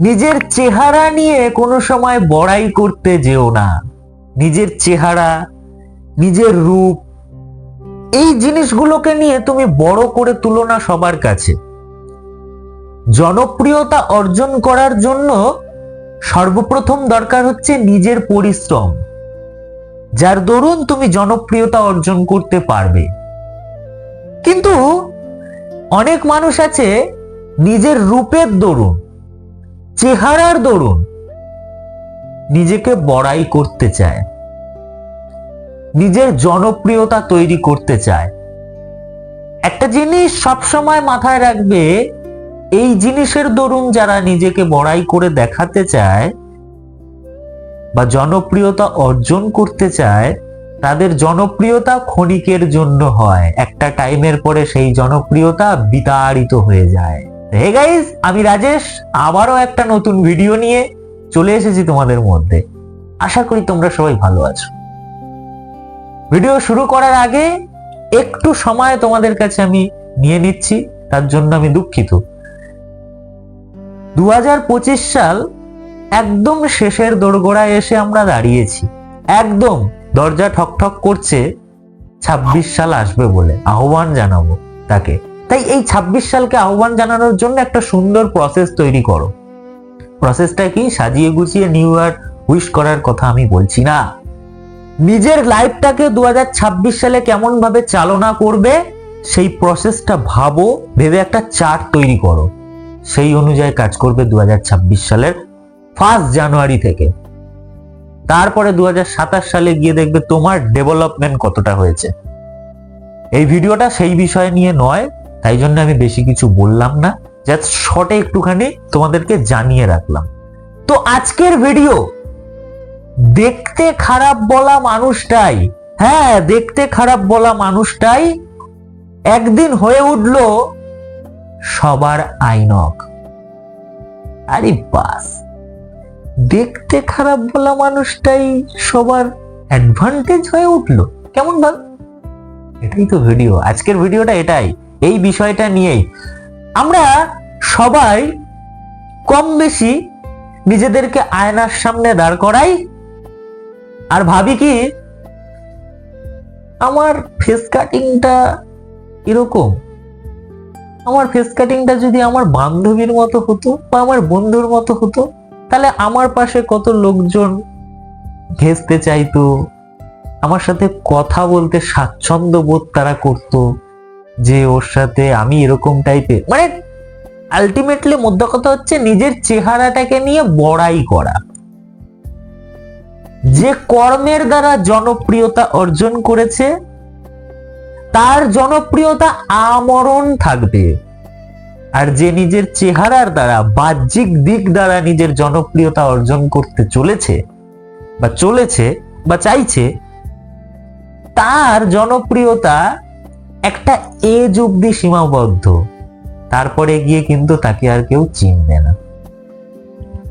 নিজের চেহারা নিয়ে কোনো সময় বড়াই করতে যেও না। নিজের চেহারা, নিজের রূপ, এই জিনিসগুলোকে নিয়ে তুমি বড় করে তুলো না সবার কাছে। জনপ্রিয়তা অর্জন করার জন্য সর্বপ্রথম দরকার হচ্ছে নিজের পরিশ্রম। যার দরুন তুমি জনপ্রিয়তা অর্জন করতে পারবে। কিন্তু অনেক মানুষ আছে নিজের রূপের দরুন চেহারার দরুন নিজেকে বড়াই করতে চায়। নিজের জনপ্রিয়তা তৈরি করতে চায়। একটা জিনিস সবসময় মাথায় রাখবে, এই জিনিসের দরুন যারা নিজেকে বড়াই করে দেখাতে চায় বা জনপ্রিয়তা অর্জন করতে চায়, তাদের জনপ্রিয়তা ক্ষণিকের জন্য হয়। একটা টাইমের পরে সেই জনপ্রিয়তা বিতাড়িত হয়ে যায়। হে গাইস আমি রাজেশ, আবারও একটা নতুন ভিডিও নিয়ে চলে এসেছি তোমাদের মধ্যে। আশা করি তোমরা সবাই ভালো আছো। ভিডিও শুরু করার আগে একটু সময় তোমাদের কাছে আমি নিয়ে নিচ্ছি, তার জন্য আমি দুঃখিত। দু হাজার পঁচিশ সাল একদম শেষের দোরগোড়ায় এসে আমরা দাঁড়িয়েছি। একদম দরজা ঠক ঠক করছে, ছাব্বিশ সাল আসবে বলে আহ্বান জানাব তাকে। তাই এই ছাব্বিশ সালকে আহ্বান জানানোর জন্য একটা সুন্দর প্রসেস তৈরি করো। প্রসেসটা কি? সাজিয়ে গুছিয়ে নিউ ইয়ার উইশ করার কথা আমি বলছি না। নিজের লাইফটাকে দু সালে কেমন ভাবে চালনা করবে, সেই প্রসেসটা ভাবো, ভেবে একটা চার্ট তৈরি করো। সেই অনুযায়ী কাজ করবে দু হাজার ছাব্বিশ সালের ফার্স্ট জানুয়ারি থেকে। তারপরে দু হাজার সাতাশ সালে গিয়ে দেখবে তোমার ডেভেলপমেন্ট কতটা হয়েছে। এই ভিডিওটা সেই বিষয় নিয়ে নয় তাই জন্য আমি বেশি কিছু বললাম না জাস্ট শর্টে একটুখানি তোমাদেরকে জানিয়ে রাখলাম। তো আজকের ভিডিও দেখতে খারাপ বলা মানুষটাই হ্যাঁ দেখতে খারাপ বলা মানুষটাই একদিন হয়ে উঠল সবার আইনক। আরে বাস, দেখতে খারাপ বলা মানুষটাই সবার অ্যাডভান্টেজ হয়ে উঠল। কেমন ভাব? এটাই তো ভিডিও আজকের ভিডিওটা এটাই। এই বিষয়টা নিয়েই। আমরা সবাই কম বেশি নিজেদেরকে আয়নার সামনে দাঁড় করাই আর ভাবি কি, আমার ফেস কাটিংটা এরকম। আমার ফেস কাটিংটা যদি আমার বান্ধবীর মতো হতো বা আমার বন্ধুর মতো হতো, তাহলে আমার পাশে কত লোকজন ঘেসতে চাইতো, আমার সাথে কথা বলতে স্বাচ্ছন্দ্য বোধ তারা করত। যে ওর সাথে আমি এরকম টাইপের মানে আলটিমেটলি মধ্য কথা হচ্ছে নিজের চেহারাটাকে নিয়ে বড়াই করা। যে কর্মের দ্বারা জনপ্রিয়তা অর্জন করেছে, তার জনপ্রিয়তা আমরণ থাকবে। আর যে নিজের চেহারার দ্বারা, বাহ্যিক দিক দ্বারা নিজের জনপ্রিয়তা অর্জন করতে চলেছে, বা চলেছে, বা চাইছে, তার জনপ্রিয়তা একটা এজ অব্দি সীমাবদ্ধ। তারপরে গিয়ে কিন্তু তাকে আর কেউ চিনবে না।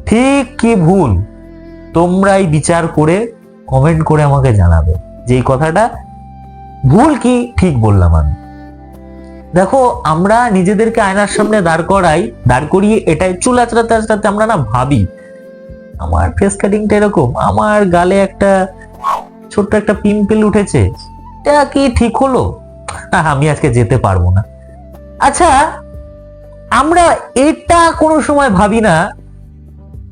ঠিক কি ভুল? তোমরাই বিচার করে কমেন্ট করে আমাকে জানাবে। যে এই কথাটা ভুল কি, ঠিক বললাম আমি। দেখো, আমরা নিজেদেরকে আয়নার সামনে দাঁড় করাই, দাঁড় করিয়ে এটাই চুল আচড়াতে আচড়াতে আমরা না ভাবি, আমার ফেস কাটিংটা এরকম, আমার গালে একটা ছোট্ট একটা পিম্পল উঠেছে, এটা কি ঠিক হলো? আমি আজকে যেতে পারব না। আচ্ছা আমরা এটা কোনো সময় ভাবি না,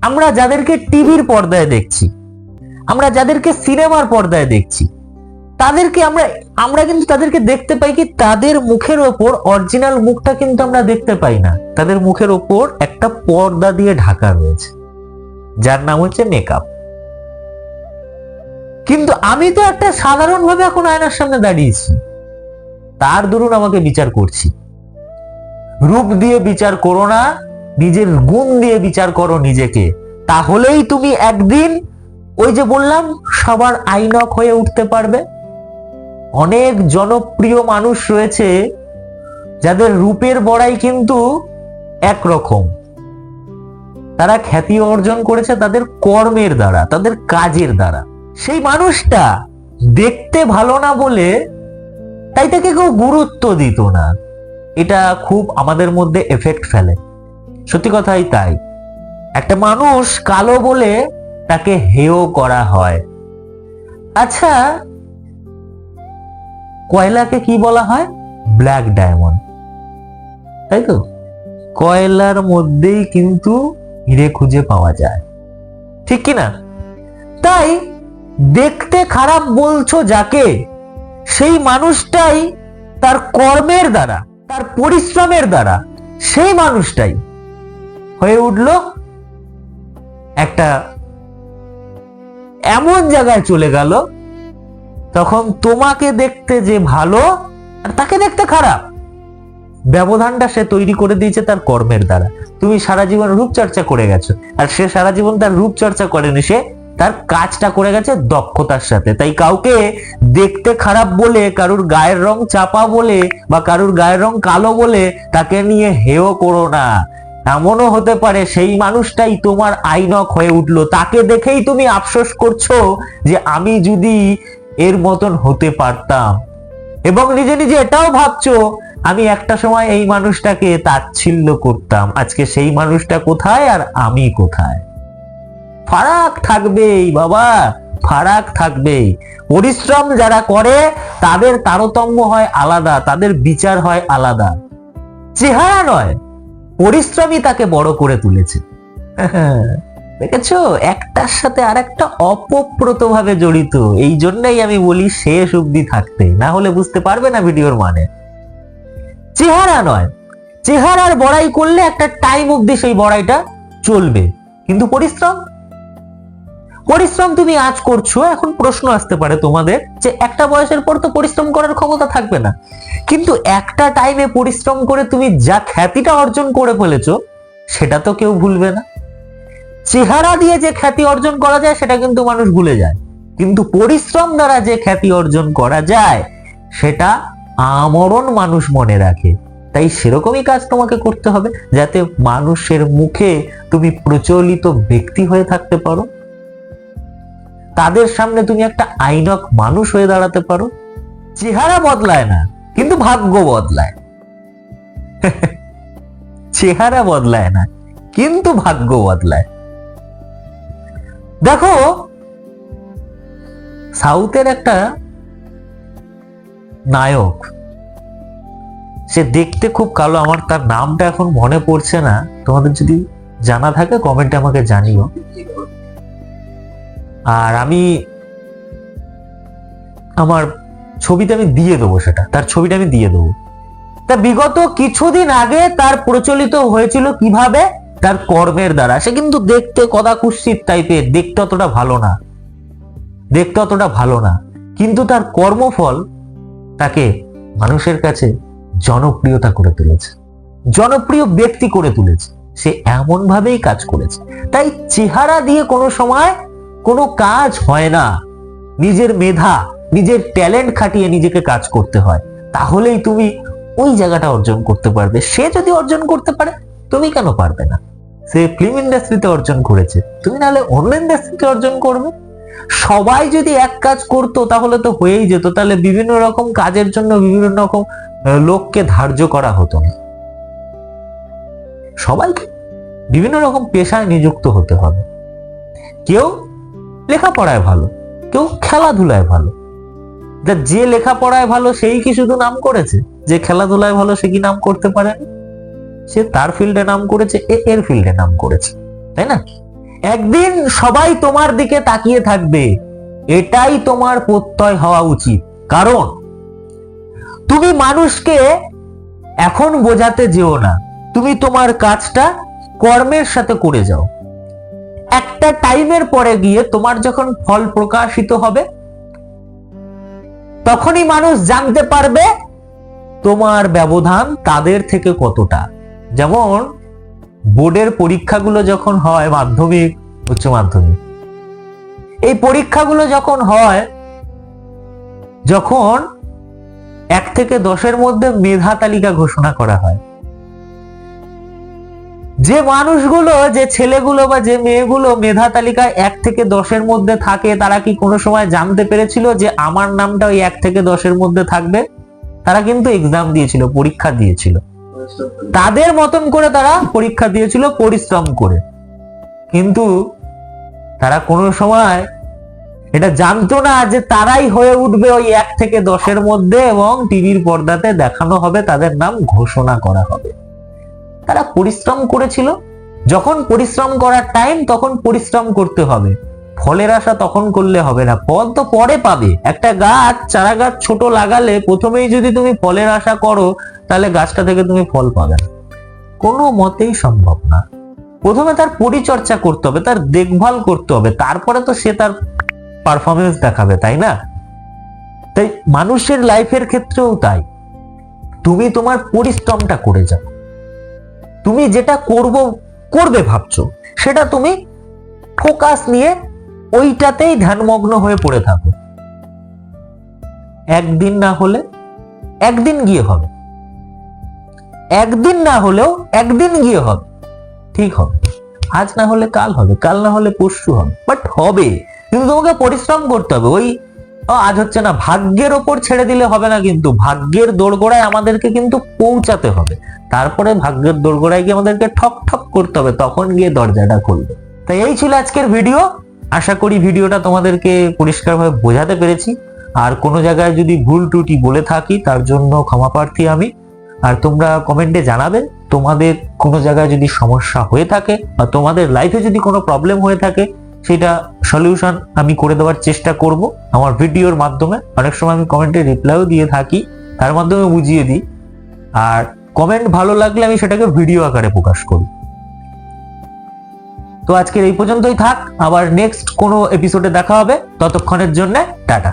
আমরা যাদেরকে টিভির পর্দায় দেখছি, আমরা যাদেরকে সিনেমার পর্দায় দেখছি, তাদেরকে আমরা আমরা কিন্তু তাদেরকে দেখতে পাই কি, তাদের মুখের ওপর অরিজিনাল মুখটা কিন্তু আমরা দেখতে পাই না। তাদের মুখের ওপর একটা পর্দা দিয়ে ঢাকা রয়েছে, যার নাম হচ্ছে মেকআপ কিন্তু আমি তো একটা সাধারণভাবে এখন আয়নার সামনে দাঁড়িয়েছি। তার দরুন আমাকে বিচার করছি। রূপ দিয়ে বিচার করো না, নিজের গুণ দিয়ে বিচার করো নিজেকে। তাহলেই তুমি একদিন ওই যে বললাম, সবার আইনক হয়ে উঠতে পারবে। অনেক জনপ্রিয় মানুষ রয়েছে, যাদের রূপের বড়াই কিন্তু একরকম। তারা খ্যাতি অর্জন করেছে তাদের কর্মের দ্বারা, তাদের কাজের দ্বারা। সেই মানুষটা দেখতে ভালো না বলে তাই তাকে কেউ গুরুত্ব দিত না। এটা খুব আমাদের মধ্যে এফেক্ট ফেলে। সত্যি কথাই তাই। একটা মানুষ কালো বলে তাকে হেয় করা হয়। আচ্ছা কয়লাকে কি বলা হয়? Black diamond. তাই তো? কয়লার মধ্যেই কিন্তু হিরে খুঁজে পাওয়া যায়। ঠিক কি না তাই দেখতে খারাপ বলছো যাকে? সেই মানুষটাই তার কর্মের দ্বারা, তার পরিশ্রমের দ্বারা সেই মানুষটাই হয়ে উঠল একটা এমন জায়গায় চলে গেল, তখন তোমাকে দেখতে যে ভালো আর তাকে দেখতে খারাপ। ব্যবধানটা সে তৈরি করে দিয়েছে তার কর্মের দ্বারা। তুমি সারা জীবন রূপচর্চা করে গেছো, আর সে সারা জীবন তার রূপচর্চা করেনি, সে তার কাজটা করে গেছে দক্ষতার সাথে। তাই কাউকে দেখতে খারাপ বলে, কারুর গায়ের রং চাপা বলে বা কারুর গায়ের রং কালো বলে তাকে নিয়ে হেও করো না। এমনও হতে পারে সেই মানুষটাই তোমার আইনক হয়ে উঠল। তাকে দেখেই তুমি আফসোস করছ যে আমি যদি এর মতন হতে পারতাম। এবং নিজে নিজে এটাও ভাবছ, আমি একটা সময় এই মানুষটাকে তাচ্ছিল্য করতাম। আজকে সেই মানুষটা কোথায় আর আমি কোথায়? ফারাক থাকবেই বাবা, ফারাক থাকবেই। পরিশ্রম যারা করে, তাদের তারতম্য হয় আলাদা, তাদের বিচার হয় আলাদা। চেহারা নয়, পরিশ্রমই তাকে বড় করে তুলেছে। দেখেছ? একটার সাথে আর একটা অপপ্রত ভাবে জড়িত। এই জন্যই আমি বলি, শেষ অবধি থাকতে। না হলে বুঝতে পারবে না ভিডিওর মানে। চেহারা নয়, চেহারার বড়াই করলে একটা টাইম অবধি সেই বড়াইটা চলবে। কিন্তু পরিশ্রম? পরিশ্রম তুমি আজ করছ, এখন প্রশ্ন আসতে পারে তোমাদের যে একটা বয়সের পর তো পরিশ্রম করার ক্ষমতা থাকবে না। কিন্তু একটা টাইমে পরিশ্রম করে তুমি যা খ্যাতিটা অর্জন করে ফেলেছো, সেটা তো কেউ ভুলবে না। চেহারা দিয়ে যে খ্যাতি অর্জন করা যায়, সেটা কিন্তু মানুষ ভুলে যায়। কিন্তু পরিশ্রম দ্বারা যে খ্যাতি অর্জন করা যায়, সেটা আমরণ মানুষ মনে রাখে। তাই সেরকমই কাজ তোমাকে করতে হবে, যাতে মানুষের মুখে তুমি প্রচলিত ব্যক্তি হয়ে থাকতে পারো। তাদের সামনে তুমি একটা আইনক মানুষ হয়ে দাঁড়াতে পারো। চেহারা বদলায় না, কিন্তু ভাগ্য বদলায়। চেহারা বদলায় না, কিন্তু ভাগ্য বদলায়। দেখো, সাউথের একটা নায়ক, সে দেখতে খুব কালো, আমার তার নামটা এখন মনে পড়ছে না। তোমাদের যদি জানা থাকে কমেন্টে আমাকে জানিও। আর আমি আমার ছবিতে আমি দিয়ে দেবো সেটা, তার ছবিটা আমি দিয়ে দেবো। তা বিগত কিছুদিন আগে তার প্রচলিত হয়েছিল কীভাবে? তার কর্মের দ্বারা। সে কিন্তু দেখতে কদা কুৎসিত টাইপের, দেখতে অতটা ভালো না। দেখতে অতটা ভালো না। কিন্তু তার কর্মফল তাকে মানুষের কাছে জনপ্রিয়তা করে তুলেছে। জনপ্রিয় ব্যক্তি করে তুলেছে। সে এমন ভাবেই কাজ করেছে। তাই চেহারা দিয়ে কোনো সময় কোনো কাজ হয় না। নিজের মেধা, নিজের ট্যালেন্ট খাটিয়ে নিজেকে কাজ করতে হয়। তাহলেই তুমি ওই জায়গাটা অর্জন করতে পারবে। সে যদি অর্জন করতে পারে, তুমি কেন পারবে না? সে ফিল্ম ইন্ডাস্ট্রিতে অর্জন করেছে। তুমি নাহলে অন্য ইন্ডাস্ট্রিতে অর্জন করবে। সবাই যদি এক কাজ করতো, তাহলে তো হয়েই যেত। তাহলে বিভিন্ন রকম কাজের জন্য বিভিন্ন রকম লোককে ধার্য করা হতো না। সবাইকে বিভিন্ন রকম পেশায় নিযুক্ত হতে হবে। কেউ লেখাপড়ায় ভালো, কেউ খেলাধুলায় ভালো। তা যে লেখাপড়ায় ভালো সেই কি শুধু নাম করেছে? যে খেলাধুলায় ভালো সে কি নাম করতে পারে? সে তার ফিল্ডে নাম করেছে, এ এর ফিল্ডে নাম করেছে, তাই না? একদিন সবাই তোমার দিকে তাকিয়ে থাকবে, এটাই তোমার প্রত্যয় হওয়া উচিত। কারণ তুমি মানুষকে এখন বোঝাতে যেও না, তুমি তোমার কাজটা কর্মের সাথে করে যাও। একটা টাইমের পরে গিয়ে তোমার যখন ফল প্রকাশিত হবে, তখনই মানুষ জানতে পারবে তোমার ব্যবধান তাদের থেকে কতটা। যেমন, বোর্ডের পরীক্ষাগুলো যখন হয় মাধ্যমিক, উচ্চ মাধ্যমিক, এই পরীক্ষাগুলো যখন হয়, যখন এক থেকে দশের মধ্যে মেধা তালিকা ঘোষণা করা হয় যে মানুষগুলো, যে ছেলেগুলো বা যে মেয়েগুলো মেধা তালিকায় এক থেকে দশের মধ্যে থাকে, তারা কি কোনো সময় জানতে পেরেছিল যে আমার নামটা ওই এক থেকে দশের মধ্যে থাকবে? তারা কিন্তু এক্সাম দিয়েছিল, পরীক্ষা দিয়েছিল। তাদের মতন করে তারা পরীক্ষা দিয়েছিল, পরিশ্রম করে। কিন্তু তারা কোনো সময় এটা জানতো না যে তারাই হয়ে উঠবে ওই এক থেকে দশের মধ্যে এবং টিভির পর্দাতে দেখানো হবে, তাদের নাম ঘোষণা করা হবে। তারা পরিশ্রম করেছিল। যখন পরিশ্রম করার টাইম তখন পরিশ্রম করতে হবে। ফলের আশা তখন করলে হবে না। ফল তো পরে পাবে। একটা গাছ চারা গাছ ছোট লাগালে প্রথমেই যদি তুমি ফলের আশা করো, তাহলে গাছটা থেকে তুমি ফল পাবে না। কোনো মতেই সম্ভব না। প্রথমে তার পরিচর্যা করতে হবে, তার দেখভাল করতে হবে। তারপরে তো সে তার পারফরমেন্স দেখাবে, তাই না? তাই মানুষের লাইফের ক্ষেত্রেও তাই। তুমি তোমার পরিশ্রমটা করে যাও। তুমি যেটা করব করবে ভাবছ সেটা তুমি ফোকাস নিয়ে ওইটাতেই ধ্যানমগ্ন হয়ে পড়ে থাকো। একদিন না হলে একদিন গিয়ে হবে। একদিন না হলেও একদিন গিয়ে হবে। ঠিক হবে। আজ না হলে কাল হবে কাল না হলে পরশু হবে। বাট হবে। কিন্তু তোমাকে পরিশ্রম করতে হবে। ওই "ও, আজ হচ্ছে না, ভাগ্যের ওপর ছেড়ে দিলে হবে না কিন্তু, ভাগ্যের দোরগোড়ায় আমাদেরকে কিন্তু পৌঁছাতে হবে। তারপরে ভাগ্যের দোরগোড়ায় গিয়ে আমাদেরকে ঠক ঠক করতে হবে, তখন গিয়ে দরজাটা খুলবে। তাই এই ছিল আজকের ভিডিও। আশা করি ভিডিওটা তোমাদেরকে পরিষ্কারভাবে বোঝাতে পেরেছি। আর কোনো জায়গায় যদি ভুল ত্রুটি বলে থাকি, তার জন্য ক্ষমা প্রার্থী আমি। আর তোমরা কমেন্টে জানাবে তোমাদের কোনো জায়গায় যদি সমস্যা হয়ে থাকে বা তোমাদের লাইফে যদি কোনো প্রবলেম হয়ে থাকে সেটা সলিউশন আমি করে দেওয়ার চেষ্টা করব আমার ভিডিওর মাধ্যমে। অনেক সময় আমি কমেন্টে রিপ্লাইও দিয়ে থাকি, তার মাধ্যমে বুঝিয়ে দিই। আর কমেন্ট ভালো লাগলে আমি সেটাকে ভিডিও আকারে প্রকাশ করি। তো আজকের এই পর্যন্তই থাক, আবার নেক্সট কোনো এপিসোডে দেখা হবে। ততক্ষণের জন্য টাটা।